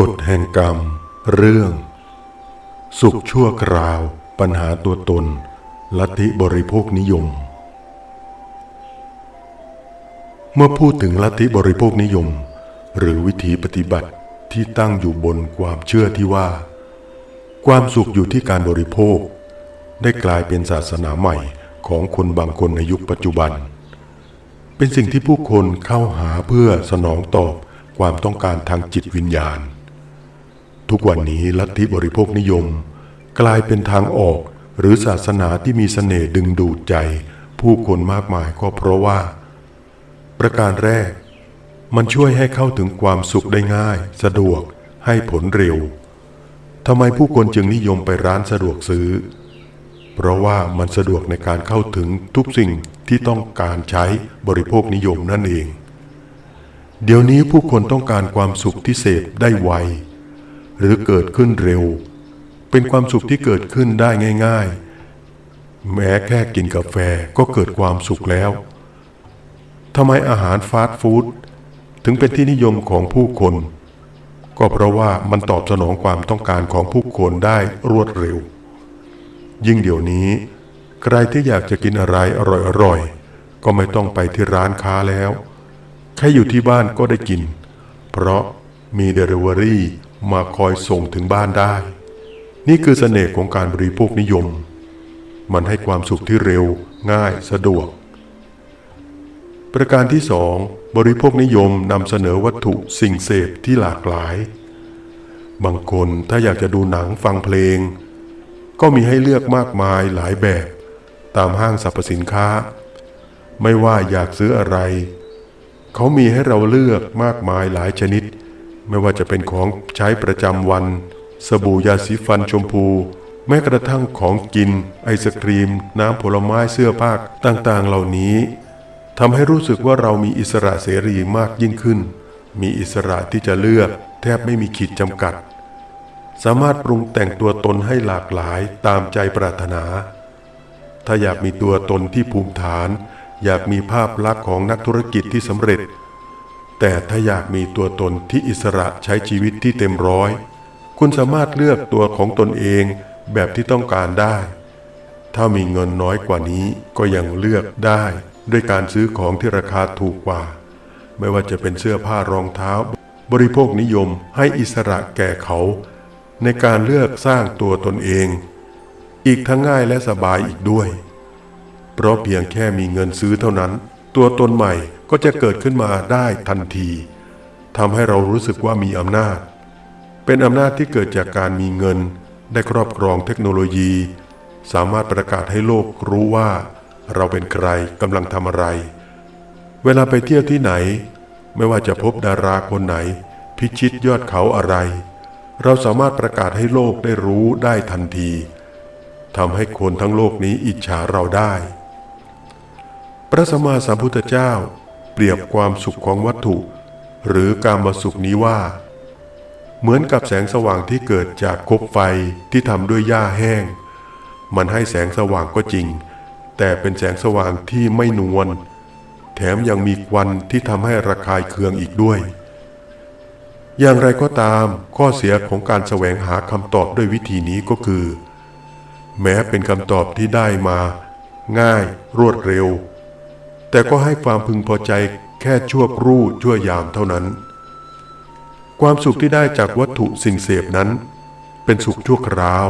กฎแห่งกรรม เรื่อง สุขชั่วคราว ปัญหาตัวตน ลัทธิบริโภคนิยม เมื่อพูดถึงลัทธิบริโภคนิยม หรือวิธีปฏิบัติที่ตั้งอยู่บนความเชื่อที่ว่า ความสุขอยู่ที่การบริโภค ได้กลายเป็นศาสนาใหม่ของคนบางคนในยุคปัจจุบัน เป็นสิ่งที่ผู้คนเข้าหาเพื่อสนองตอบความต้องการทางจิตวิญญาณ ทุกวันนี้ลัทธิบริโภคนิยม กลายเป็นทางออกหรือศาสนาที่มีเสน่ห์ดึงดูดใจ ผู้คนมากมายก็เพราะว่า ประการแรก มันช่วยให้เข้าถึงความสุขได้ง่าย สะดวกให้ผลเร็วทำไมผู้คนจึงนิยมไปร้านสะดวกซื้อ เพราะว่ามันสะดวกในการเข้าถึงทุกสิ่งที่ต้องการใช้บริโภคนิยมนั่นเอง เดี๋ยวนี้ผู้คนต้องการความสุขที่เสพได้ไว หรือเกิดขึ้นเร็ว เป็นความสุขที่เกิดขึ้นได้ง่าย ๆ แม้แค่กินกาแฟก็เกิดความสุขแล้วทำไมอาหารฟาสต์ฟู้ดถึงเป็นที่นิยมของผู้คน ก็เพราะว่ามันตอบสนองความต้องการของผู้คนได้รวดเร็ว ยิ่งเดี๋ยวนี้ ใครที่อยากจะกินอะไรอร่อยๆก็ไม่ต้องไปที่ร้านค้าแล้ว แค่อยู่ที่บ้านก็ได้กิน เพราะมีเดลิเวอรี่มาคอยส่งถึงบ้านได้ นี่คือเสน่ห์ของการบริโภคนิยม มันให้ความสุขที่เร็วง่ายสะดวก ประการที่สองบริโภคนิยมนำเสนอวัตถุสิ่งเสพที่หลากหลาย บางคนถ้าอยากจะดูหนังฟังเพลง ก็มีให้เลือกมากมายหลายแบบ ตามห้างสรรพสินค้า ไม่ว่าอยากซื้ออะไร เขามีให้เราเลือกมากมายหลายชนิด ไม่ว่าจะเป็นของใช้ประจำวัน สบู่ยาสีฟันชมพู แม้กระทั่งของกิน ไอศครีม น้ำผลไม้เสื้อผ้าต่างๆ เหล่านี้ทำให้รู้สึกว่าเรามีอิสระเสรีมากยิ่งขึ้น มีอิสระที่จะเลือก แทบไม่มีขีดจำกัด สามารถปรุงแต่งตัวตนให้หลากหลายตามใจปรารถนา ถ้าอยากมีตัวตนที่ภูมิฐาน อยากมีภาพลักษณ์ของนักธุรกิจที่สำเร็จ แต่ถ้าอยากมีตัวตนที่อิสระใช้ชีวิตที่เต็มร้อย คุณสามารถเลือกตัวของตนเองแบบที่ต้องการได้ ถ้ามีเงินน้อยกว่านี้ก็ยังเลือกได้ด้วยการซื้อของที่ราคาถูกกว่า ไม่ว่าจะเป็นเสื้อผ้ารองเท้า บริโภคนิยมให้อิสระแก่เขา ในการเลือกสร้างตัวตนเอง อีกทั้งง่ายและสบายอีกด้วย เพราะเพียงแค่มีเงินซื้อเท่านั้น ตัวตนใหม่ ก็จะเกิดขึ้นมาได้ทันทีทำให้เรารู้สึกว่ามีอำนาจ เป็นอำนาจที่เกิดจากการมีเงิน ได้ครอบครองเทคโนโลยี สามารถประกาศให้โลกรู้ว่า เราเป็นใครกำลังทำอะไร เวลาไปเที่ยวที่ไหน ไม่ว่าจะพบดาราคนไหน พิชิตยอดเขาอะไร เราสามารถประกาศให้โลกได้รู้ได้ทันทีทำให้คนทั้งโลกนี้อิจฉาเราได้ พระสัมมาสัมพุทธเจ้า เปรียบความสุขของวัตถุ หรือการมาสุขนี้ว่า เหมือนกับแสงสว่างที่เกิดจากคบไฟที่ทำด้วยหญ้าแห้ง มันให้แสงสว่างก็จริง แต่เป็นแสงสว่างที่ไม่นวลแถมยังมีควันที่ทำให้ระคายเคืองอีกด้วย อย่างไรก็ตามข้อเสียของการแสวงหาคำตอบด้วยวิธีนี้ก็คือ แม้เป็นคำตอบที่ได้มา ง่าย รวดเร็ว แต่ก็ให้ความพึงพอใจแค่ชั่วครู่ชั่วยามเท่านั้น ความสุขที่ได้จากวัตถุสิ่งเสพนั้น เป็นสุขชั่วคราว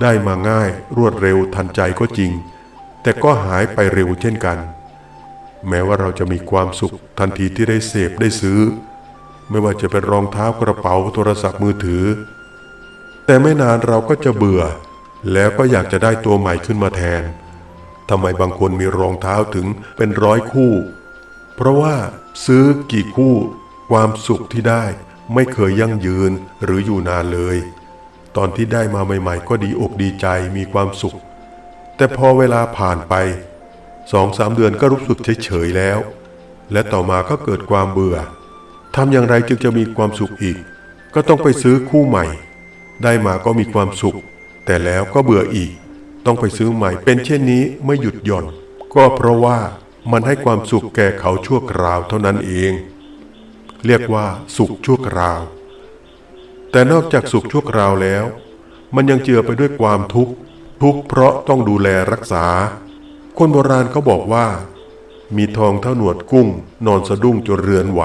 ได้มาง่ายรวดเร็วทันใจก็จริง แต่ก็หายไปเร็วเช่นกัน แม้ว่าเราจะมีความสุขทันทีที่ได้เสพได้ซื้อ ไม่ว่าจะเป็นรองเท้ากระเป๋าโทรศัพท์มือถือ แต่ไม่นานเราก็จะเบื่อ แล้วก็อยากจะได้ตัวใหม่ขึ้นมาแทน ทำไมบางคนมีรองเท้าถึงเป็นร้อยคู่ เพราะว่าซื้อกี่คู่ความสุขที่ได้ไม่เคยยั่งยืนหรืออยู่นานเลย ตอนที่ได้มาใหม่ๆ ก็ดีอกดีใจมีความสุข แต่พอเวลาผ่านไปสองสามเดือนก็รู้สึกเฉยๆแล้ว และต่อมาก็เกิดความเบื่อทำอย่างไรจึงจะมีความสุขอีก ก็ต้องไปซื้อคู่ใหม่ ได้มาก็มีความสุข แต่แล้วก็เบื่ออีก ต้องไปซื้อใหม่ เป็นเช่นนี้ไม่หยุดหย่อน ก็เพราะว่ามันให้ความสุขแก่เขาชั่วคราวเท่านั้นเอง เรียกว่าสุขชั่วคราว แต่นอกจากสุขชั่วคราวแล้ว มันยังเจือไปด้วยความทุกข์ ทุกข์เพราะต้องดูแลรักษา คนโบราณเขาบอกว่า มีทองเท่าหนวดกุ้ง นอนสะดุ้งจนเรือนไหว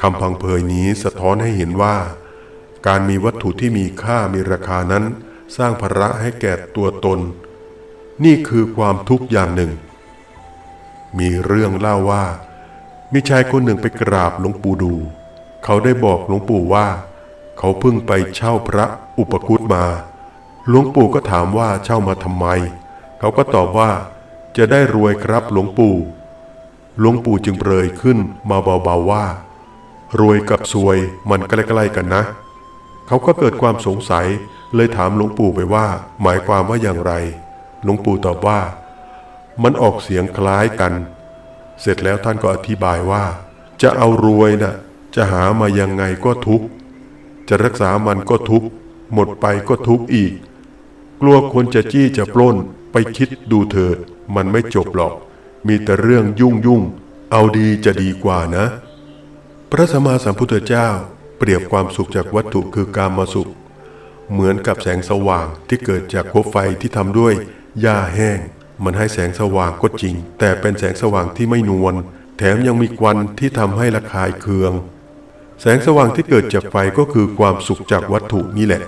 คำพังเพยนี้สะท้อนให้เห็นว่า การมีวัตถุที่มีค่ามีราคานั้น สร้างภาระให้แก่ตัวตน นี่คือความทุกข์อย่างหนึ่ง มีเรื่องเล่าว่า มีชายคนหนึ่งไปกราบหลวงปู่ดู เขาได้บอกหลวงปู่ว่า เขาเพิ่งไปเช่าพระอุปคุตมา หลวงปู่ก็ถามว่าเช่ามาทำไม เขาก็ตอบว่า จะได้รวยครับหลวงปู่ หลวงปู่จึงเปรยขึ้นมาเบาๆว่า รวยกับซวยมันใกล้ๆกันนะ เขาก็เกิดความสงสัยเลยถามหลวงปู่ไปว่า หมายความว่าอย่างไร หลวงปู่ตอบว่า มันออกเสียงคล้ายกัน เสร็จแล้วท่านก็อธิบายว่า จะเอารวยนะ่ะจะหามายังไงก็ทุกข์จะรักษามันก็ทุกข์หมดไปก็ทุกข์อีก กลัวคนจะจี้จะปล้นไปคิดดูเถิด มันไม่จบหรอก มีแต่เรื่องยุ่งยุ่งเอาดีจะดีกว่านะ พระสัมมาสัมพุทธเจ้า เปรียบความสุขจากวัตถุคือการมาสุข เหมือนกับแสงสว่างที่เกิดจากคบไฟที่ทำด้วยหญ้าแห้ง มันให้แสงสว่างก็จริง แต่เป็นแสงสว่างที่ไม่นวลแถมยังมีควันที่ทำให้ระคายเคือง แสงสว่างที่เกิดจากไฟก็คือความสุขจากวัตถุนี่แหละ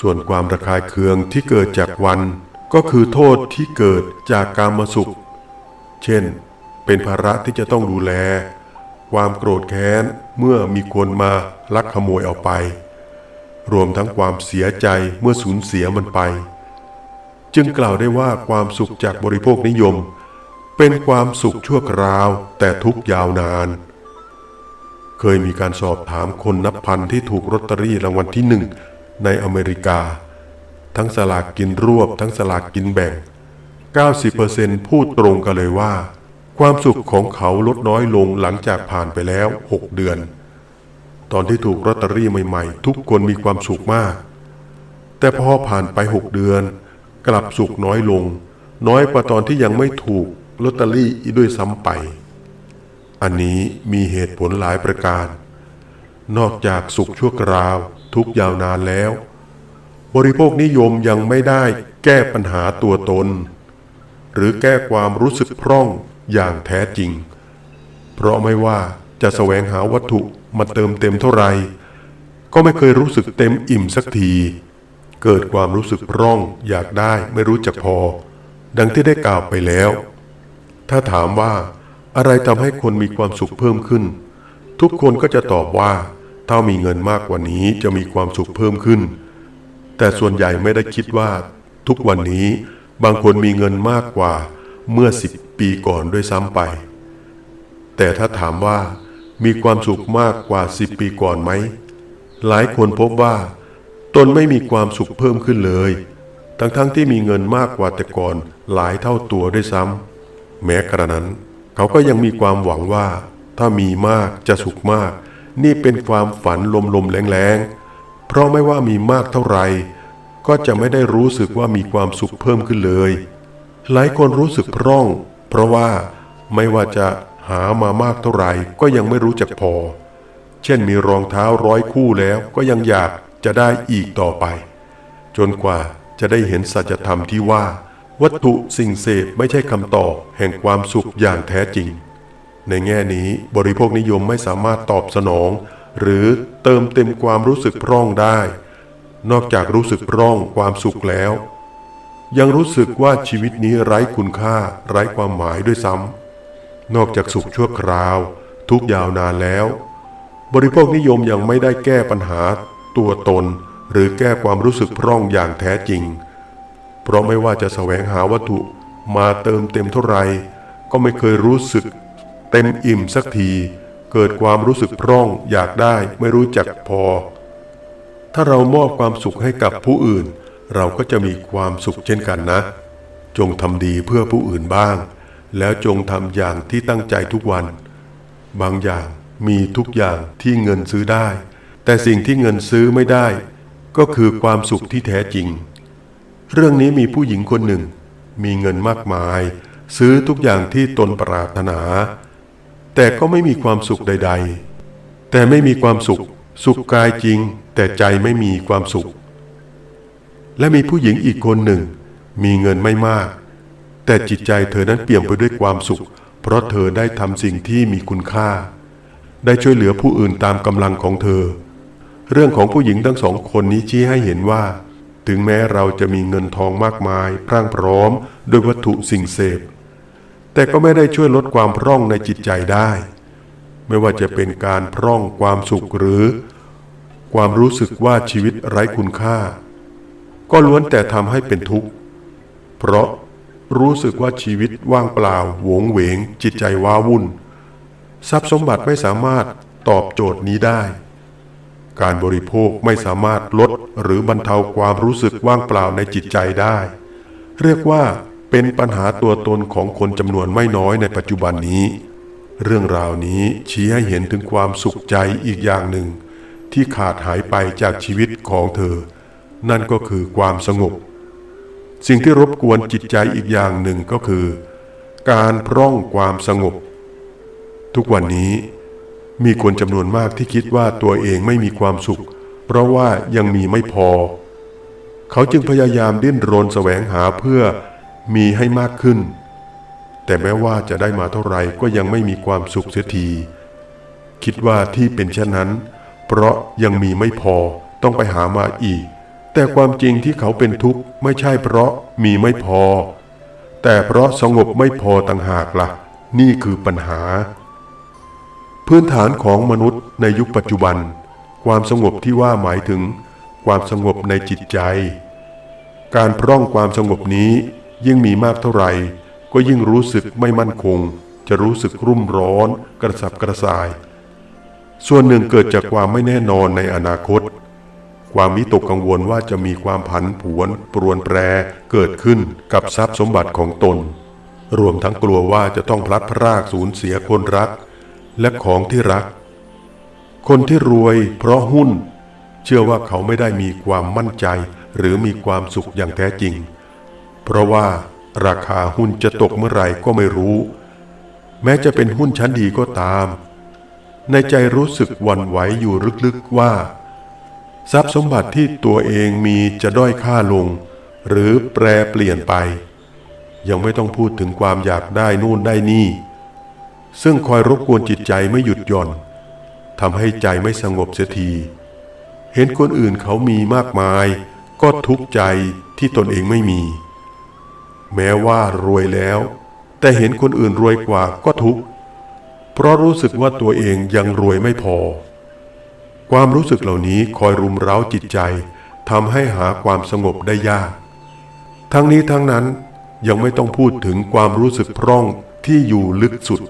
ส่วนความระคายเคืองที่เกิดจากวัน ก็คือโทษที่เกิดจากการมาสุข เช่น เป็นภาระที่จะต้องดูแล ความโกรธแค้นเมื่อมีคนมาลักขโมยเอาไป รวมทั้งความเสียใจเมื่อสูญเสียมันไป จึงกล่าวได้ว่าความสุขจากบริโภคนิยม เป็นความสุขชั่วคราวแต่ทุกยาวนาน เคยมีการสอบถามคนนับพันที่ถูกลอตเตอรี่รางวัลที่หนึ่งในอเมริกา ทั้งสลากกินรวบทั้งสลากกินแบ่ง 90%พูดตรงกันเลยว่า ความสุขของเขาลดน้อยลงหลังจากผ่านไปแล้ว 6 เดือน ตอนที่ถูกลอตเตอรี่ใหม่ๆ ทุกคนมีความสุขมาก แต่พอผ่านไป 6 เดือน กลับสุขน้อยลง น้อยกว่าตอนที่ยังไม่ถูกลอตเตอรี่อีด้วยซ้ำไป อันนี้มีเหตุผลหลายประการ นอกจากสุขชั่วคราว ทุกยาวนานแล้ว บริโภคนิยมยังไม่ได้แก้ปัญหาตัวตน หรือแก้ความรู้สึกพร่อง อย่างแท้จริง เพราะไม่ว่าจะแสวงหาวัตถุมาเติมเต็มเท่าไหร่ก็ไม่เคยรู้สึกเต็มอิ่มสักที เกิดความรู้สึกร่องอยากได้ไม่รู้จักพอ ดังที่ได้กล่าวไปแล้ว ถ้าถามว่าอะไรทำให้คนมีความสุขเพิ่มขึ้น ทุกคนก็จะตอบว่า ถ้ามีเงินมากกว่านี้จะมีความสุขเพิ่มขึ้น แต่ส่วนใหญ่ไม่ได้คิดว่า ทุกวันนี้บางคนมีเงินมากกว่าเมื่อสิบ ปีก่อนด้วยซ้ำไป แต่ถ้าถามว่ามีความสุขมากกว่าสิบปีก่อนไหม หลายคนพบว่า ตนไม่มีความสุขเพิ่มขึ้นเลย ทั้งๆทที่มีเงินมากกว่าแต่ก่อนหลายเท่าตัวด้วยซ้ำแม้กระนั้น เขาก็ยังมีความหวังว่า ถ้ามีมากจะสุขมาก นี่เป็นความฝันลมๆแรงๆ เพราะไม่ว่ามีมากเท่าไหร่ก็จะไม่ได้รู้สึกว่ามีความสุขเพิ่มขึ้นเลย หลายคนรู้สึกพร่อง เพราะว่าไม่ว่าจะหามามากเท่าไหร่ก็ยังไม่รู้จักพอ เช่นมีรองเท้าร้อยคู่แล้วก็ยังอยากจะได้อีกต่อไป จนกว่าจะได้เห็นสัจธรรมที่ว่า วัตถุสิ่งเสพไม่ใช่คำตอบแห่งความสุขอย่างแท้จริง ในแง่นี้บริโภคนิยมไม่สามารถตอบสนอง หรือเติมเต็มความรู้สึกพร่องได้ นอกจากรู้สึกพร่องความสุขแล้ว ยังรู้สึกว่าชีวิตนี้ไร้คุณค่า ไร้ความหมายด้วยซ้ำนอกจากสุขชั่วคราว ทุกยาวนานแล้ว บริโภคนิยมยังไม่ได้แก้ปัญหา ตัวตน หรือแก้ความรู้สึกพร่องอย่างแท้จริง เพราะไม่ว่าจะแสวงหาวัตถุมาเติมเต็มเท่าไหร่ก็ไม่เคยรู้สึก เต็มอิ่มสักที เกิดความรู้สึกพร่องอยากได้ไม่รู้จักพอ ถ้าเรามอบความสุขให้กับผู้อื่น เราก็จะมีความสุขเช่นกันนะ จงทำดีเพื่อผู้อื่นบ้าง แล้วจงทำอย่างที่ตั้งใจทุกวัน บางอย่างมีทุกอย่างที่เงินซื้อได้ แต่สิ่งที่เงินซื้อไม่ได้ ก็คือความสุขที่แท้จริง เรื่องนี้มีผู้หญิงคนหนึ่ง มีเงินมากมาย ซื้อทุกอย่างที่ตนปรารถนา แต่ก็ไม่มีความสุขใด ๆ แต่ไม่มีความสุข สุขกายจริง แต่ใจไม่มีความสุข และมีผู้หญิงอีกคนหนึ่ง มีเงินไม่มาก แต่จิตใจเธอนั้นเปี่ยมไปด้วยความสุข เพราะเธอได้ทำสิ่งที่มีคุณค่า ได้ช่วยเหลือผู้อื่นตามกำลังของเธอ เรื่องของผู้หญิงทั้งสองคนนี้ชี้ให้เห็นว่า ถึงแม้เราจะมีเงินทองมากมาย พรั่งพร้อมด้วยวัตถุสิ่งเสพ แต่ก็ไม่ได้ช่วยลดความพร่องในจิตใจได้ ไม่ว่าจะเป็นการพร่องความสุขหรือ ความรู้สึกว่าชีวิตไร้คุณค่า ก็ล้วนแต่ทำให้เป็นทุกข์ เพราะรู้สึกว่าชีวิตว่างเปล่าโหวงเหวง จิตใจว้าวุ่น ทรัพย์สมบัติไม่สามารถตอบโจทย์นี้ได้ การบริโภคไม่สามารถลดหรือบรรเทาความรู้สึกว่างเปล่าในจิตใจได้ เรียกว่าเป็นปัญหาตัวตนของคนจำนวนไม่น้อยในปัจจุบันนี้ เรื่องราวนี้ชี้ให้เห็นถึงความสุขใจอีกอย่างหนึ่ง ที่ขาดหายไปจากชีวิตของเธอ นั่นก็คือความสงบ สิ่งที่รบกวนจิตใจอีกอย่างหนึ่งก็คือ การพร่องความสงบ ทุกวันนี้มีคนจำนวนมากที่คิดว่าตัวเองไม่มีความสุข เพราะว่ายังมีไม่พอ เขาจึงพยายามดิ้นรนแสวงหาเพื่อมีให้มากขึ้น แต่แม้ว่าจะได้มาเท่าไหร่ก็ยังไม่มีความสุขเสียที คิดว่าที่เป็นเช่นนั้น เพราะยังมีไม่พอต้องไปหามาอีก แต่ความจริงที่เขาเป็นทุกข์ไม่ใช่เพราะมีไม่พอ แต่เพราะสงบไม่พอต่างหากละ่ะ นี่คือปัญหา พื้นฐานของมนุษย์ในยุคปัจจุบัน ความสงบที่ว่าหมายถึง ความสงบในจิตใจ การพร่องความสงบนี้ยิ่งมีมากเท่าไหร่ ก็ยิ่งรู้สึกไม่มั่นคง จะรู้สึกรุ่มร้อน กระสับกระส่าย ส่วนหนึ่งเกิดจากความไม่แน่นอนในอนาคต ความวิตกกังวลว่าจะมีความผันผวนปรวนแปรเกิดขึ้นกับทรัพย์สมบัติของตน รวมทั้งกลัวว่าจะต้องพลัดพรากสูญเสียคนรัก และของที่รัก คนที่รวยเพราะหุ้น เชื่อว่าเขาไม่ได้มีความมั่นใจหรือมีความสุขอย่างแท้จริง เพราะว่าราคาหุ้นจะตกเมื่อไหร่ก็ไม่รู้ แม้จะเป็นหุ้นชั้นดีก็ตาม ในใจรู้สึกหวันไหวอยู่ลึกๆว่า ทรัพย์สมบัติที่ตัวเองมีจะด้อยค่าลง หรือแปรเปลี่ยนไป ยังไม่ต้องพูดถึงความอยากได้นู่นได้นี่ ซึ่งคอยรบกวนจิตใจไม่หยุดหย่อนทำให้ใจไม่สงบเสียที เห็นคนอื่นเขามีมากมาย ก็ทุกข์ใจที่ตนเองไม่มี แม้ว่ารวยแล้ว แต่เห็นคนอื่นรวยกว่าก็ทุกข์เพราะรู้สึกว่าตัวเองยังรวยไม่พอ ความรู้สึกเหล่านี้คอยรุมเร้าจิตใจทำให้หาความสงบได้ยาก ทั้งนี้ทั้งนั้นยังไม่ต้องพูดถึงความรู้สึกพร่องที่อยู่ลึกสุด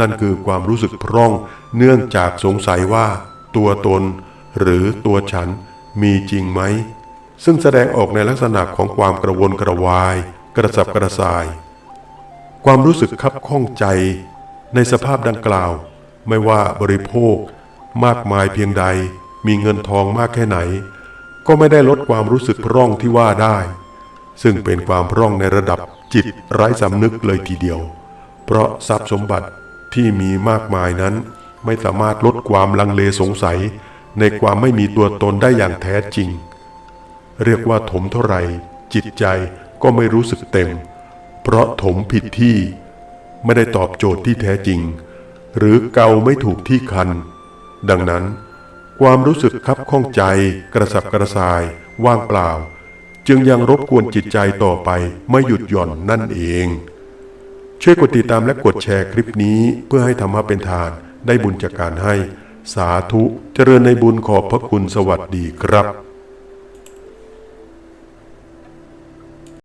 นั่นคือความรู้สึกพร่องเนื่องจากสงสัยว่า ตัวตน หรือตัวฉันมีจริงไหม ซึ่งแสดงออกในลักษณะของความกระวนกระวาย กระสับกระส่าย ความรู้สึกคับข้องใจ ในสภาพดังกล่าว ไม่ว่าบริโภค มากมายเพียงใด มีเงินทองมากแค่ไหน ก็ไม่ได้ลดความรู้สึกพร่องที่ว่าได้ ซึ่งเป็นความพร่องในระดับจิตไร้สำนึกเลยทีเดียว เพราะทรัพย์สมบัติที่มีมากมายนั้น ไม่สามารถลดความลังเลสงสัย ในความไม่มีตัวตนได้อย่างแท้จริง เรียกว่าถมเท่าไหร่ จิตใจก็ไม่รู้สึกเต็ม เพราะถมผิดที่ ไม่ได้ตอบโจทย์ที่แท้จริง หรือเกาไม่ถูกที่คัน ดังนั้น ความรู้สึกคับข้องใจกระสับกระส่าย ว่างเปล่า จึงยังรบกวนจิตใจต่อไปไม่หยุดหย่อนนั่นเอง ช่วยกดติดตามและกดแชร์คลิปนี้เพื่อให้ธรรมะเป็นทานได้บุญจากการให้ สาธุเจริญในบุญขอบพระคุณสวัสดีครับ